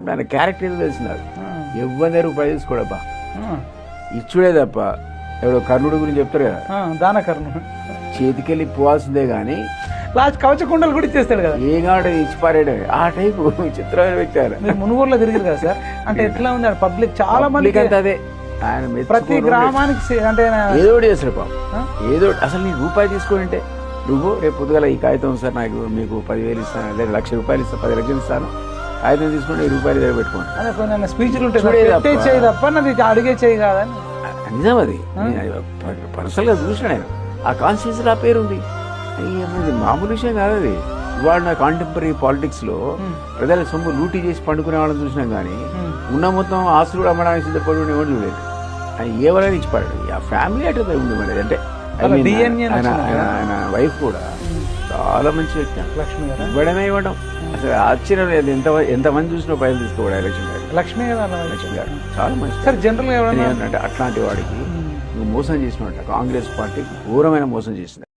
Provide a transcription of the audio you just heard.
ఆయన క్యారెక్టర్ ఏదో ఎవరి రూపాయి తీసుకోడబ్బా ఇచ్చుడే తప్ప ఎవడో కర్ణుడి గురించి చెప్తారు కదా. ఆ, దానకర్ణం. చేతికెళ్ళి పోవాల్సిందే కానీ లాస్ట్ కవచ కుండలు కూడా ఇచ్చేస్తాడు కదా. ఏం కావాలంటే ఇచ్చి పారాడు ఆ టైపు చిత్రమైన వ్యక్తి ఆయన. మీరు మునుగోడులో తిరిగారు కదా సార్? అంటే ఎట్లా ఉంది పబ్లిక్? చాలా మంది Public అంతా అదే. ఆయన ప్రతి. గ్రామానికి సే- అంటే ఆయన- ఏదో ఒకటి చేస్తాడు పాపం? ఏదో ఒకటి. అసలు నీ రూపాయి తీసుకుంటే నువ్వు రేపు పొద్దుగల ఈ కాగితం సార్ నాకు మీకు పదివేలు ఇస్తాను లేదా లక్ష రూపాయలు ఇస్తాను పది లక్షలు ఇస్తాను. కాగితం తీసుకుంటే రూపాయలు దగ్గర పెట్టుకోండి. అదే కొన్ని స్పీచ్లు ఉంటాయి. చేయి తప్ప నాది అడిగే చేయి కాదని. నిజం అది. పర్సనల్గా చూసిన నేను. ఆ కాన్స్టిట్యూన్సీలో ఆ పేరు ఉంది అది మామూలు విషయం కాదు అది. ఇవాళ నా కాంటెంపరీ పాలిటిక్స్లో. ప్రజల సొమ్ము లూటీ చేసి పండుకునే వాళ్ళని చూసినాం కానీ. ఉన్న మొత్తం ఆస్తులు కూడా అమ్మడానికి సిద్ధపడి ఎవరు చూడలేదు. ఆయన ఎవరైనా ఇచ్చిపాడు ఆ ఫ్యామిలీ అట్లా ఉంది మరి. అంటే ఆయన నచ్చింది? ఆయన- ఆయన వైఫ్ కూడా చాలా మంచి వ్యక్తి. అంట. లక్ష్మి గారా? ఇవ్వడమే ఇవ్వడం అసలు ఆశ్చర్యం లేదు. ఎంత ఎంతమంది చూసినా పైలు తీసుకోవడం ఎలక్షన్ గారు. లక్ష్మి గారు అలా లక్ష్మి గారు. చాలా మంచి సార్ జనరల్గా ఎవరైనా అంటే అట్లాంటి వాడికి నువ్వు మోసం చేసినట్ట కాంగ్రెస్ పార్టీ ఘోరమైన మోసం చేసింది.